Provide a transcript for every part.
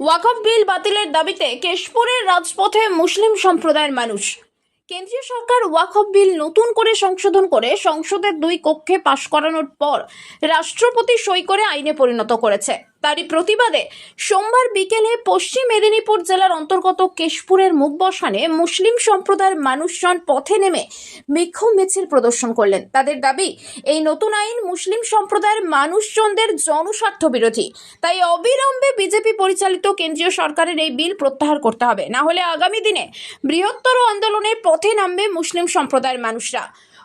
ওয়াকফ বিল বাতিলের দাবিতে কেশপুরের রাজপথে মুসলিম সম্প্রদায়ের মানুষ। কেন্দ্রীয় সরকার ওয়াকফ বিল নতুন করে সংশোধন করে সংসদের দুই কক্ষে পাশ করানোর পর রাষ্ট্রপতি সই করে আইনে পরিণত করেছে। তারই প্রতিবাদে সোমবার বিকেলে পশ্চিম মেদিনীপুর জেলার অন্তর্গত কেশপুরের মুখবসানে মুসলিম সম্প্রদায়ের মানুষজন পথে নেমে বিক্ষোভ মিছিল প্রদর্শন করলেন। তাদের দাবি, এই নতুন আইন মুসলিম সম্প্রদায়ের মানুষজনদের জনস্বার্থ বিরোধী তাই অবিলম্বে বিজেপি পরিচালিত কেন্দ্রীয় সরকারের এই বিল প্রত্যাহার করতে হবে। না হলে আগামী দিনে বৃহত্তর আন্দোলনে পথে নামবে মুসলিম সম্প্রদায়ের মানুষরা।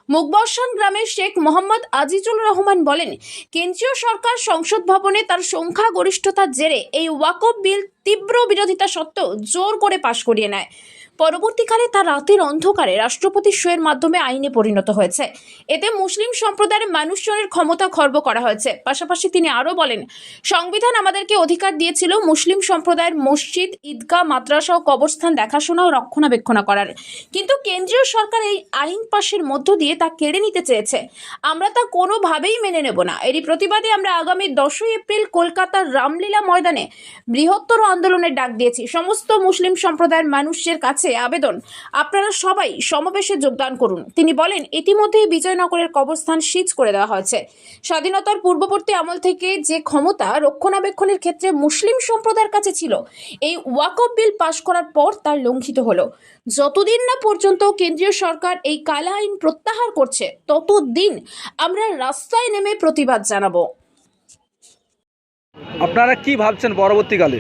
মুকবর্ষণ গ্রামের শেখ মোহাম্মদ আজিজুল রহমান বলেন, কেন্দ্রীয় সরকার সংসদ ভবনে তার সংখ্যাগরিষ্ঠতার জেরে এই ওয়াকফ বিল তীব্র বিরোধিতা সত্ত্বেও জোর করে পাশ করিয়ে নেয়। পরবর্তীকালে তার রাতের অন্ধকারে রাষ্ট্রপতি শোয়ের মাধ্যমে আইনে পরিণত হয়েছে। এতে মুসলিম সম্প্রদায়ের মানুষজনের ক্ষমতা খর্ব করা হয়েছে। পাশাপাশি তিনি আরও বলেন, সংবিধান আমাদেরকে অধিকার দিয়েছিল মুসলিম সম্প্রদায়ের মসজিদ, ঈদগাহ, মাদ্রাসা ও কবরস্থান দেখাশোনা ও রক্ষণাবেক্ষণ করার। কিন্তু কেন্দ্রীয় সরকার এই আইন পাশের মধ্য দিয়ে তা কেড়ে নিতে চেয়েছে। আমরা তা কোনোভাবেই মেনে নেব না। এরই প্রতিবাদে আমরা আগামী দশই এপ্রিল কলকাতার রামলীলা ময়দানে বৃহত্তর আন্দোলনের ডাক দিয়েছি। সমস্ত মুসলিম সম্প্রদায়ের মানুষের কাছে আবেদন। আপনারা সবাই সমাবেশে যোগদান করুন। তিনি বলেন, ইতিমধ্যেই বিজয়নগরের কবরস্থান সিজ করে দেওয়া হয়েছে। স্বাধীনতার পূর্ববর্তী আমল থেকে যে ক্ষমতা রক্ষণাবেক্ষণের ক্ষেত্রে মুসলিম সম্প্রদায়ের কাছে ছিল, এই ওয়াকফ বিল পাশ করার পর তার লঙ্ঘিত হলো। যতদিন না পর্যন্ত কেন্দ্রীয় সরকার এই কালা আইন প্রত্যাহার করছে, ততদিন আমরা রাস্তায় নেমে প্রতিবাদ জানাব। আপনারা কি ভাবছেন পরবর্তীকালে?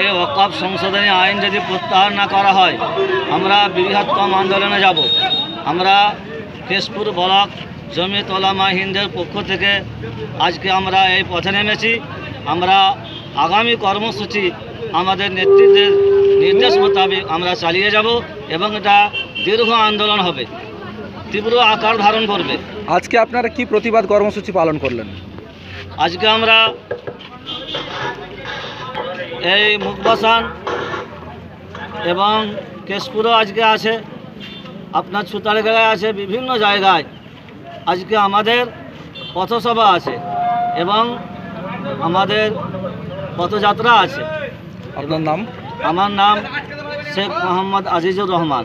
এই ওয়াকফ সংশোধনী আইন যদি প্রত্যাহার না করা হয় আমরা বৃহত্তম আন্দোলনে যাব। আমরা কেশপুর ব্লক জমিয়ত ওলামা হিন্দের পক্ষ থেকে আজকে আমরা এই পথে নেমেছি। আমরা আগামী কর্মসূচি আমাদের নেতৃত্বের নির্দেশ মোতাবেক আমরা চালিয়ে যাব এবং এটা দীর্ঘ আন্দোলন হবে। তীব্র আকার ধারণ করবে। আজকে আপনারা কি প্রতিবাদ কর্মসূচি পালন করলেন? আজকে আমরা এই মুখবাসান এবং কেশপুরও আজকে আছে আপনার সুতারগাঁয় আছে বিভিন্ন জায়গায়। আজকে আমাদের পথসভা আছে এবং আমাদের পথযাত্রা আছে। আপনার নাম? আমার নাম শেখ মোহাম্মদ আজিজুর রহমান।